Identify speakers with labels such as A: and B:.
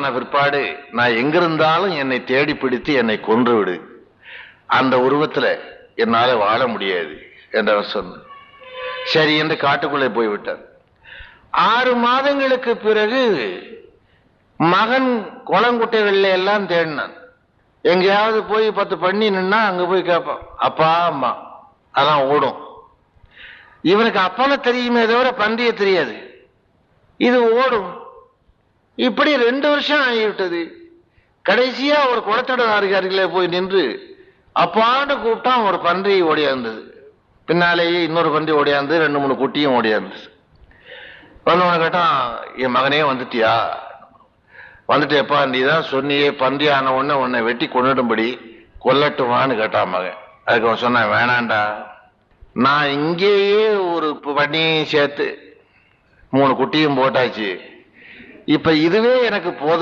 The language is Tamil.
A: ஆன பிற்பாடு நான் எங்கிருந்தாலும் என்னை தேடி பிடித்து என்னை கொன்று விடு. அந்த உருவத்துல என்னால வாழ முடியாது என்றவர் சொன்னார் சரி என்று காட்டுக்குள்ளே போய்விட்டார் ஆறு மாதங்களுக்கு பிறகு மகன் குளங்குட்டைகளில் எல்லாம் தேடினான். எங்கேயாவது போய் பத்து பண்ணி நின்னா அங்க போய் கேட்பான். அப்பா அம்மா அதான் ஓடும். இவனுக்கு அப்பனை தெரியுமே தவிர பன்றியை தெரியாது. இது ஓடும். இப்படி ரெண்டு வருஷம் ஆகிவிட்டது. கடைசியா ஒரு குளத்தோட அருகே போய் நின்று அப்பாண்டு கூப்பிட்டா ஒரு பன்றி ஓடியாந்தது. பின்னாலேயே இன்னொரு பன்றி ஓடியாந்து ரெண்டு மூணு குட்டியும் ஓடியாந்தது. வந்தவன கேட்டான் என் மகனே வந்துட்டியா? வந்துட்டேப்பா நீ தான் சொன்னியே பன்றி ஆன உடனே உன்னை வெட்டி கொண்டுடும்படி கொல்லட்டுமான்னு கேட்டான் மகன். அதுக்கு அவன் சொன்னான் வேணாண்டா. நான் இங்கேயே ஒரு பண்ணியும் சேர்த்து மூணு குட்டியும் போட்டாச்சு. இப்ப இதுவே எனக்கு போதும்.